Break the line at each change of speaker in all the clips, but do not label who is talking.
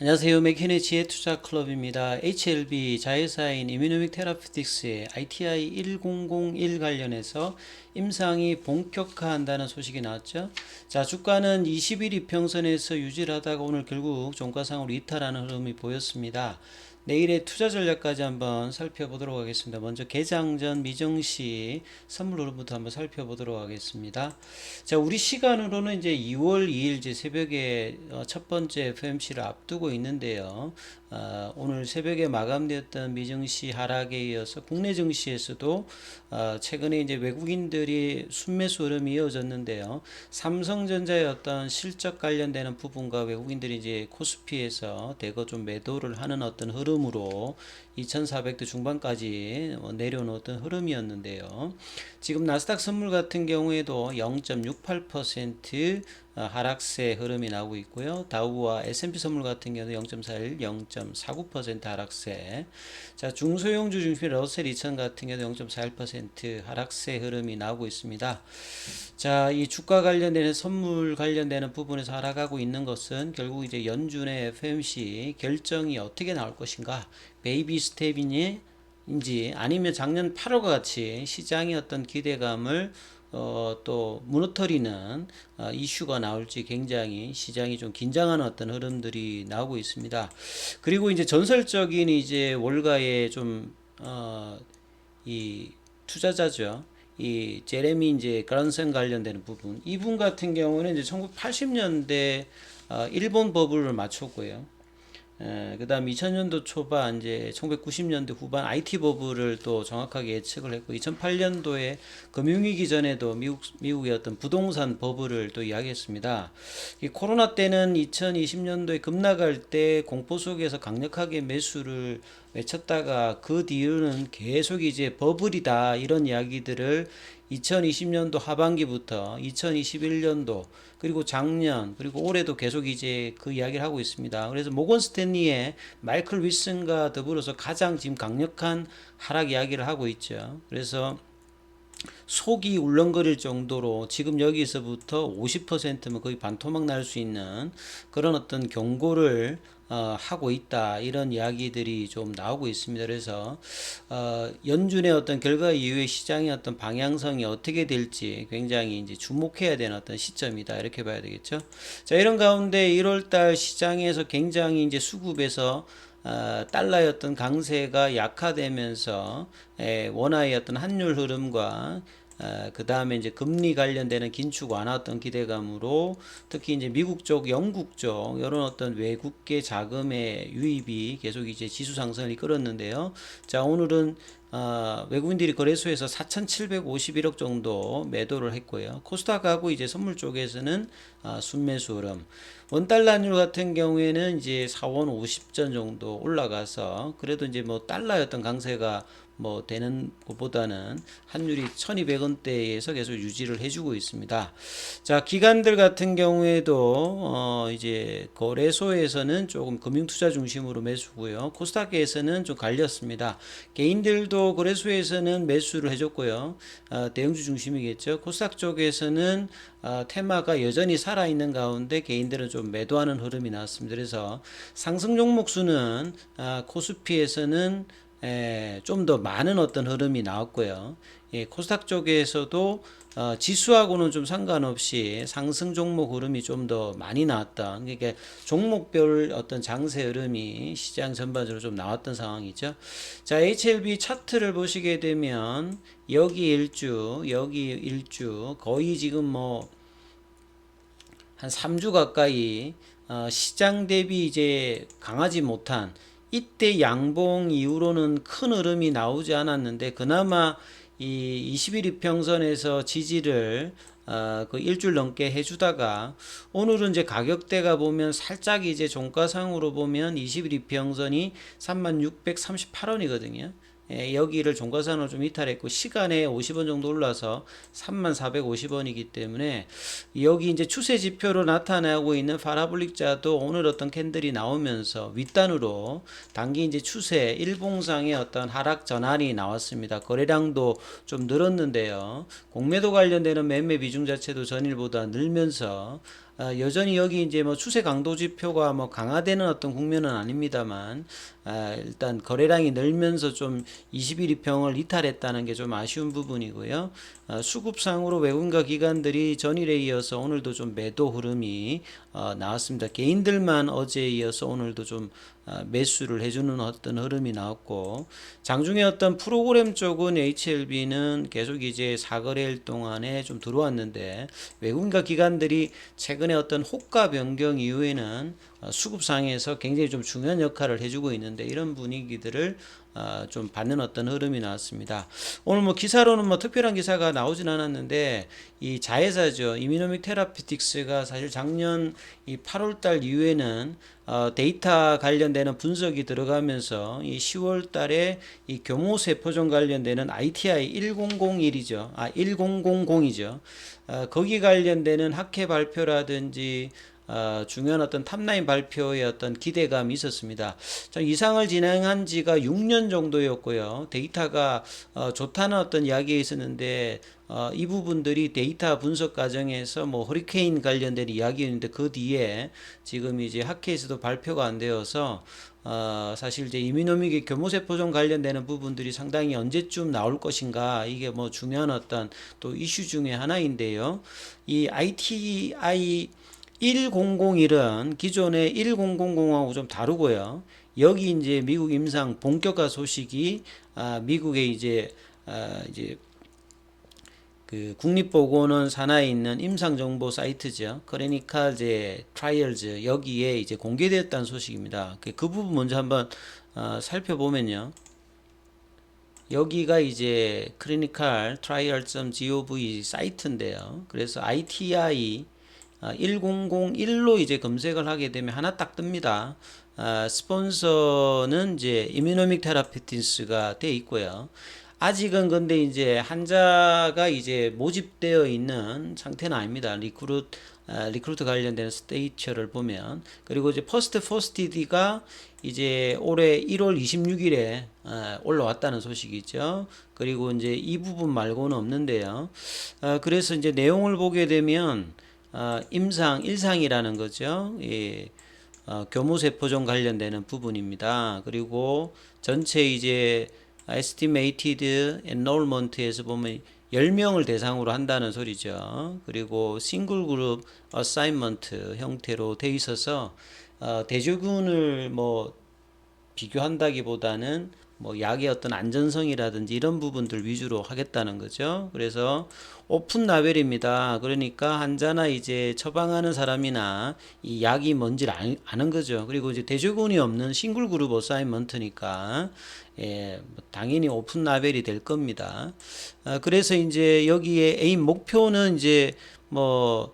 안녕하세요. 맥케네치의 투자 클럽입니다. HLB 자회사인 이뮤노믹 테라피틱스의 ITI 1001 관련해서 임상이 본격화한다는 소식이 나왔죠. 자, 주가는 20일 이평선에서 유지를 하다가 오늘 결국 종가상으로 이탈하는 흐름이 보였습니다. 내일의 투자 전략까지 한번 살펴보도록 하겠습니다. 먼저 개장 전 미정시 선물 흐름부터 한번 살펴보도록 하겠습니다. 자, 우리 시간으로는 이제 2월 2일 이제 새벽에 어, 첫 번째 FMC를 앞두고 있는데요. 어, 오늘 새벽에 마감되었던 미증시 하락에 이어서 국내 증시에서도 어, 최근에 이제 외국인들이 순매수 흐름이 이어졌는데요. 삼성전자의 어떤 실적 관련되는 부분과 외국인들이 이제 코스피에서 대거 좀 매도를 하는 어떤 흐름으로 2400대 중반까지 어떤 흐름이었는데요. 지금 나스닥 선물 같은 경우에도 0.68% 어, 하락세 흐름이 나오고 있고요. 다우와 S&P 선물 같은 경우는 0.41, 0.49% 하락세. 자, 중소형주 중심 러셀 2000 같은 경우는 0.41% 하락세 흐름이 나오고 있습니다. 자, 이 주가 관련되는 선물 관련되는 부분에서 하락하고 있는 것은 결국 이제 연준의 FMC 결정이 어떻게 나올 것인가? 베이비 스텝이니 인지 아니면 작년 8월과 같이 시장의 어떤 기대감을 어, 또 무너뜨리는 어, 이슈가 나올지 굉장히 시장이 좀 긴장하는 어떤 흐름들이 나오고 있습니다. 그리고 이제 전설적인 이제 월가의 좀 어, 이 투자자죠. 이 제레미 이제 그란슨 관련되는 부분. 이분 같은 경우는 이제 1980년대 어, 일본 버블을 맞췄고요. 그 다음 2000년도 초반 이제 1990년대 후반 IT 버블을 또 정확하게 예측을 했고 2008년도에 금융위기 전에도 미국 미국의 어떤 부동산 버블을 또 이야기했습니다. 이 코로나 때는 2020년도에 급락할 때 공포 속에서 강력하게 매수를 외쳤다가 그 뒤로는 계속 이제 버블이다 이런 이야기들을 2020년도 하반기부터 2021년도 그리고 작년 그리고 올해도 계속 이제 그 이야기를 하고 있습니다. 그래서 모건 스탠리의 마이클 윌슨과 더불어서 가장 지금 강력한 하락 이야기를 하고 있죠. 그래서 속이 울렁거릴 정도로 지금 여기서부터 50%면 거의 반토막 날 수 있는 그런 어떤 경고를 어, 하고 있다 이런 이야기들이 좀 나오고 있습니다. 그래서 어, 연준의 어떤 결과 이후에 시장의 어떤 방향성이 어떻게 될지 굉장히 이제 주목해야 되는 어떤 시점이다 이렇게 봐야 되겠죠. 자 이런 가운데 1월달 시장에서 굉장히 이제 수급에서 어, 달러의 어떤 강세가 약화되면서 에, 원화의 어떤 환율 흐름과 어, 그 다음에 이제 금리 관련되는 긴축 완화 어떤 기대감으로 특히 이제 미국 쪽, 영국 쪽 이런 어떤 외국계 자금의 유입이 계속 이제 지수 상승을 이끌었는데요. 자 오늘은 어, 외국인들이 거래소에서 4,751억 정도 매도를 했고요. 코스닥하고 이제 선물 쪽에서는 어, 순매수 흐름. 원달러율 같은 경우에는 이제 4원 50전 정도 올라가서 그래도 이제 뭐 달러였던 강세가 뭐 되는 것보다는 환율이 1200원대에서 계속 유지를 해주고 있습니다. 자, 기관들 같은 경우에도 어 이제 거래소에서는 조금 금융 투자 중심으로 매수고요. 코스닥에서는 좀 갈렸습니다. 개인들도 거래소에서는 매수를 해줬고요. 어, 대형주 중심이겠죠. 코스닥 쪽에서는 어, 테마가 여전히 살아있는 가운데 개인들은 좀 매도하는 흐름이 나왔습니다. 그래서 상승 종목 수는 어, 코스피에서는 좀 더 많은 어떤 흐름이 나왔고요. 예, 코스닥 쪽에서도 어, 지수하고는 좀 상관없이 상승 종목 흐름이 좀 더 많이 나왔던 그러니까 종목별 어떤 장세 흐름이 시장 전반적으로 좀 나왔던 상황이죠. 자, HLB 차트를 보시게 되면 여기 일주, 여기 일주 거의 지금 뭐 한 3주 가까이 어, 시장 대비 이제 강하지 못한 이때 양봉 이후로는 큰 흐름이 나오지 않았는데 그나마 이 21, 이평선에서 지지를 어, 그 일주일 넘게 해주다가 오늘은 이제 가격대가 보면 살짝 이제 종가상으로 보면 21, 이평선이 3638원이거든요. 예, 여기를 종가산으로 좀 이탈했고 시간에 50원 정도 올라서 3,450원이기 때문에 여기 이제 추세 지표로 나타나고 있는 파라볼릭자도 오늘 어떤 캔들이 나오면서 윗단으로 단기 이제 추세 일봉상의 어떤 하락 전환이 나왔습니다. 거래량도 좀 늘었는데요. 공매도 관련되는 매매 비중 자체도 전일보다 늘면서 어, 여전히 여기 이제 뭐 추세 강도 지표가 뭐 강화되는 어떤 국면은 아닙니다만 아, 일단 거래량이 늘면서 좀 21이평을 이탈했다는 게 좀 아쉬운 부분이고요. 어, 수급상으로 외국인과 기관들이 전일에 이어서 오늘도 좀 매도 흐름이 어, 나왔습니다. 개인들만 어제에 이어서 오늘도 좀 아, 매수를 해주는 어떤 흐름이 나왔고 장중에 어떤 프로그램 쪽은 HLB는 계속 이제 사거래일 동안에 좀 들어왔는데 외국인과 기관들이 최근에 어떤 호가 변경 이후에는 어, 수급상에서 굉장히 좀 중요한 역할을 해주고 있는데 이런 분위기들을 어, 좀 받는 어떤 흐름이 나왔습니다. 오늘 뭐 기사로는 뭐 특별한 기사가 나오진 않았는데 이 자회사죠. 이미노믹 테라피틱스가 사실 작년 이 8월 달 이후에는 어, 데이터 관련되는 분석이 들어가면서 이 10월 달에 이 교모 세포종 관련되는 ITI 1001이죠. 아, 1000이죠. 어, 거기 관련되는 학회 발표라든지 어, 중요한 어떤 탑라인 발표의 어떤 기대감이 있었습니다. 전 이상을 진행한 지가 6년 정도였고요. 데이터가 어, 좋다는 어떤 이야기가 있었는데 어, 이 부분들이 데이터 분석 과정에서 뭐 허리케인 관련된 이야기였는데 그 뒤에 지금 이제 학회에서도 발표가 안 되어서 어, 사실 이제 이민노믹의 교모세 포종 관련되는 부분들이 상당히 언제쯤 나올 것인가 이게 뭐 중요한 어떤 또 이슈 중에 하나인데요. 이 ITI 1001은 기존의 1000하고 좀 다르고요. 여기 이제 미국 임상 본격화 소식이 아, 미국의 이제 아, 이제 그 국립보건원 산하에 있는 임상 정보 사이트죠. 그러니까 이제 트라이얼즈 여기에 이제 공개되었다는 소식입니다. 그, 그 부분 먼저 한번 어, 살펴보면요. 여기가 이제 clinical trial.gov 사이트인데요. 그래서 ITI 1001로 이제 검색을 하게 되면 하나 딱 뜹니다. 아, 스폰서는 이제 이뮤노믹 테라피티스가 돼 있고요. 아직은 근데 이제 환자가 이제 모집되어 있는 상태는 아닙니다. 리크루트 아, 리크루트 관련된 스테이처를 보면 그리고 이제 퍼스트 포스티디가 이제 올해 1월 26일에 아, 올라왔다는 소식이죠. 그리고 이제 이 부분 말고는 없는데요. 아, 그래서 이제 내용을 보게 되면 어, 임상 일상이라는 거죠. 예, 어, 교무세포종 관련되는 부분입니다. 그리고 전체 이제 estimated enrollment에서 보면 10명을 대상으로 한다는 소리죠. 그리고 싱글 그룹 어사이먼트 형태로 돼 있어서 어, 대조군을 뭐 비교한다기보다는 뭐 약의 어떤 안전성이라든지 이런 부분들 위주로 하겠다는 거죠. 그래서 오픈 라벨입니다. 그러니까 환자나 이제 처방하는 사람이나 이 약이 뭔지를 알, 아는 거죠. 그리고 이제 대조군이 없는 싱글 그룹 어사이먼트니까 예, 뭐 당연히 오픈 라벨이 될 겁니다. 아, 그래서 이제 여기에 에임 목표는 이제 뭐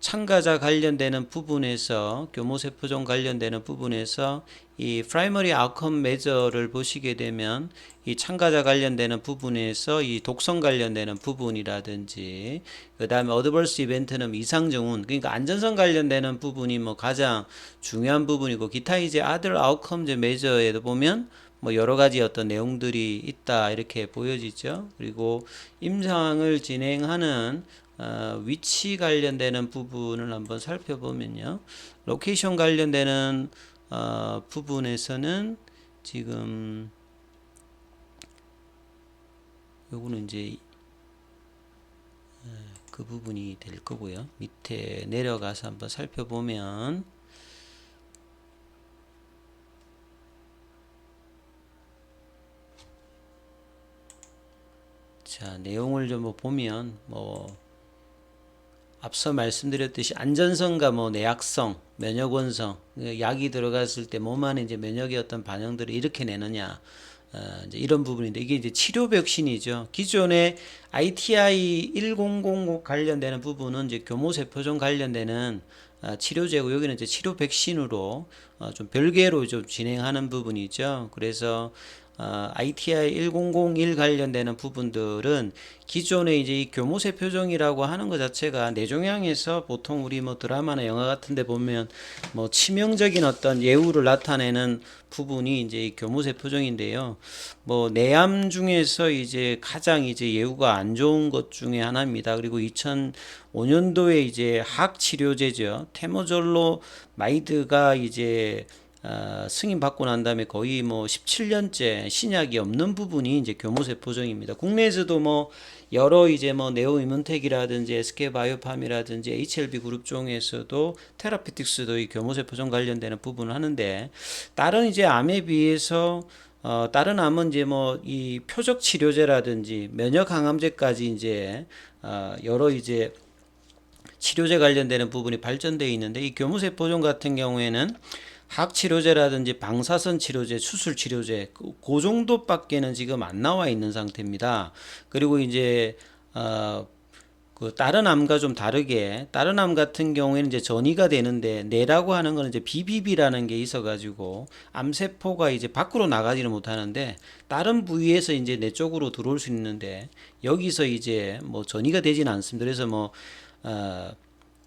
참가자 관련되는 부분에서 교모세포종 관련되는 부분에서 이 프라이머리 아웃컴 메저를 보시게 되면 이 참가자 관련되는 부분에서 이 독성 관련되는 부분이라든지 그 다음에 어드버스 이벤트는 이상 증후군 그러니까 안전성 관련되는 부분이 뭐 가장 중요한 부분이고 기타 이제 아들 아웃컴 메저에도 보면 뭐 여러 가지 어떤 내용들이 있다 이렇게 보여지죠. 그리고 임상을 진행하는 어, 위치 관련되는 부분을 한번 살펴보면요. 로케이션 관련되는 어, 부분에서는 지금 요거는 이제 어, 그 부분이 될 거고요. 밑에 내려가서 한번 살펴보면 자 내용을 좀뭐 보면 뭐 앞서 말씀드렸듯이 안전성과 뭐 내약성, 면역원성, 그 약이 들어갔을 때 몸 안에 이제 면역의 어떤 반응들을 이렇게 내느냐, 어, 이제 이런 부분인데 이게 이제 치료 백신이죠. 기존의 ITI 100 관련되는 부분은 이제 교모세포종 관련되는 어, 치료제고 여기는 이제 치료 백신으로 어, 좀 별개로 좀 진행하는 부분이죠. 그래서 어, ITI 1001 관련되는 부분들은 기존에 이제 이 교무세 표정이라고 하는 것 자체가 내종양에서 보통 우리 뭐 드라마나 영화 같은데 보면 뭐 치명적인 어떤 예우를 나타내는 부분이 이제 이 교무세 표정인데요. 뭐 내암 중에서 이제 가장 이제 예우가 안 좋은 것 중에 하나입니다. 그리고 2005년도에 이제 학 치료제죠. 테모졸로 마이드가 이제 어, 승인 받고 난 다음에 거의 뭐 17년째 신약이 없는 부분이 이제 교무세 포정입니다. 국내에서도 뭐 여러 이제 뭐 네오 이문텍이라든지 SK 바이오팜이라든지 HLB 그룹 중에서도 테라피틱스도 이 교무세 포정 관련되는 부분을 하는데 다른 이제 암에 비해서 어, 다른 암은 이제 뭐 이 표적 치료제라든지 면역 항암제까지 이제 어, 여러 이제 치료제 관련되는 부분이 발전되어 있는데 이 교무세 포종 같은 경우에는 항치료제라든지 방사선 치료제, 수술 치료제 그, 그 정도밖에는 지금 안 나와 있는 상태입니다. 그리고 이제 어, 그 다른 암과 좀 다르게 다른 암 같은 경우에는 이제 전이가 되는데 뇌라고 하는 거는 이제 비비비라는 게 있어가지고 암세포가 이제 밖으로 나가지는 못하는데 다른 부위에서 이제 뇌 쪽으로 들어올 수 있는데 여기서 이제 뭐 전이가 되지는 않습니다. 그래서 뭐 어,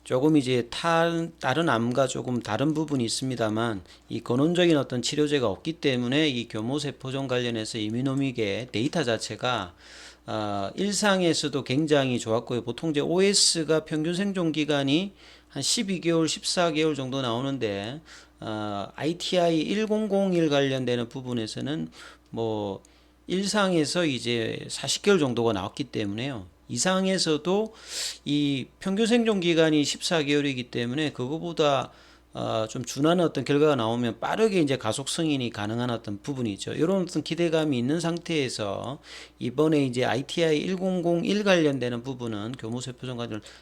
조금 이제 타, 다른 암과 조금 다른 부분이 있습니다만 이 근원적인 어떤 치료제가 없기 때문에 이 교모세포종 관련해서 이미노믹의 데이터 자체가 어, 일상에서도 굉장히 좋았고요. 보통 이제 OS가 평균 생존 기간이 한 12개월, 14개월 정도 나오는데 어, ITI 1001 관련되는 부분에서는 뭐 일상에서 이제 40개월 정도가 나왔기 때문에요. 이상에서도 이 평균 생존 기간이 14개월이기 때문에 그거보다 어, 좀 준하는 어떤 결과가 나오면 빠르게 이제 가속 승인이 가능한 어떤 부분이 있죠. 이런 어떤 기대감이 있는 상태에서 이번에 이제 ITI 1001 관련되는 부분은 교무세 표정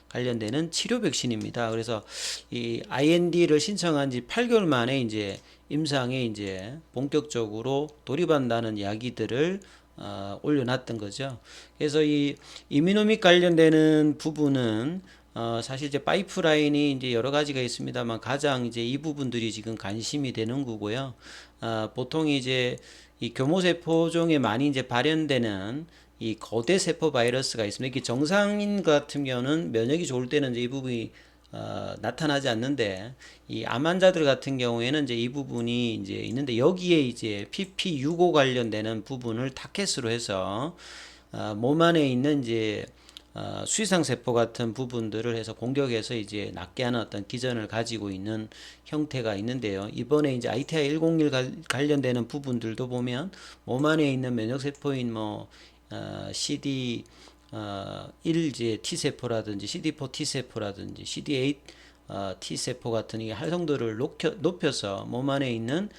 관련되는 치료 백신입니다. 그래서 이 IND를 신청한 지 8개월 만에 이제 임상에 이제 본격적으로 돌입한다는 이야기들을 어, 올려놨던 거죠. 그래서 이 이미노믹 관련되는 부분은 어, 사실 이제 파이프라인이 이제 여러 가지가 있습니다만 가장 이제 이 부분들이 지금 관심이 되는 거고요. 어, 보통 이제 이 교모세포종에 많이 이제 발현되는 이 거대 세포 바이러스가 있습니다. 이게 정상인 같은 경우는 면역이 좋을 때는 이제 이 부분이 어, 나타나지 않는데 이 암 환자들 같은 경우에는 이제 이 부분이 이제 있는데 여기에 이제 PP65 관련되는 부분을 타켓으로 해서 어, 몸 안에 있는 이제 어, 수의상 세포 같은 부분들을 해서 공격해서 이제 낫게 하는 어떤 기전을 가지고 있는 형태가 있는데요. 이번에 이제 ITI 101 관련되는 부분들도 보면 몸 안에 있는 면역 세포인 뭐 어, CD 어, 1제 T세포라든지 CD4 T세포라든지 CD8 어, T세포 같은 이 활성도를 높여, 높여서 몸 안에 있는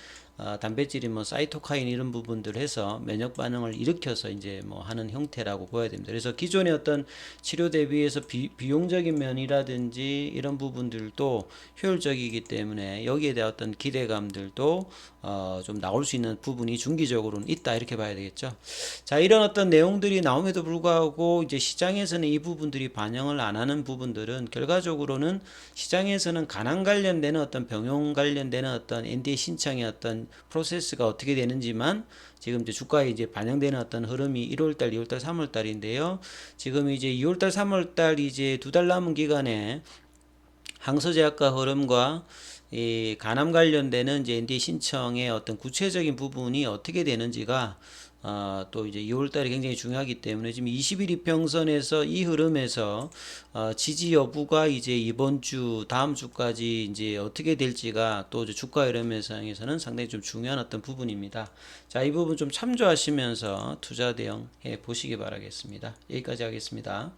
어, 단백질이 뭐 사이토카인 이런 부분들 해서 면역 반응을 일으켜서 이제 뭐 하는 형태라고 보여야 됩니다. 그래서 기존의 어떤 치료 대비해서 비, 비용적인 면이라든지 이런 부분들도 효율적이기 때문에 여기에 대한 어떤 기대감들도 어, 좀 나올 수 있는 부분이 중기적으로는 있다 이렇게 봐야 되겠죠. 자 이런 어떤 내용들이 나옴에도 불구하고 이제 시장에서는 이 부분들이 반영을 안 하는 부분들은 결과적으로는 시장에서는 간암 관련되는 어떤 병용 관련되는 어떤 NDA 신청의 어떤 프로세스가 어떻게 되는지만 지금 이제 주가에 이제 반영되는 어떤 흐름이 1월달, 2월달, 3월달인데요. 지금 이제 2월달, 3월달 이제 두 달 남은 기간에 항서제약과 흐름과 이 간암 관련되는 이제 NDA 신청의 어떤 구체적인 부분이 어떻게 되는지가 어, 또 이제 2월 달이 굉장히 중요하기 때문에 지금 21 이평선에서 이 흐름에서 어, 지지 여부가 이제 이번 주 다음 주까지 이제 어떻게 될지가 또 주가 흐름에서는 상당히 좀 중요한 어떤 부분입니다. 자, 이 부분 좀 참조하시면서 투자 대응 해 보시기 바라겠습니다. 여기까지 하겠습니다.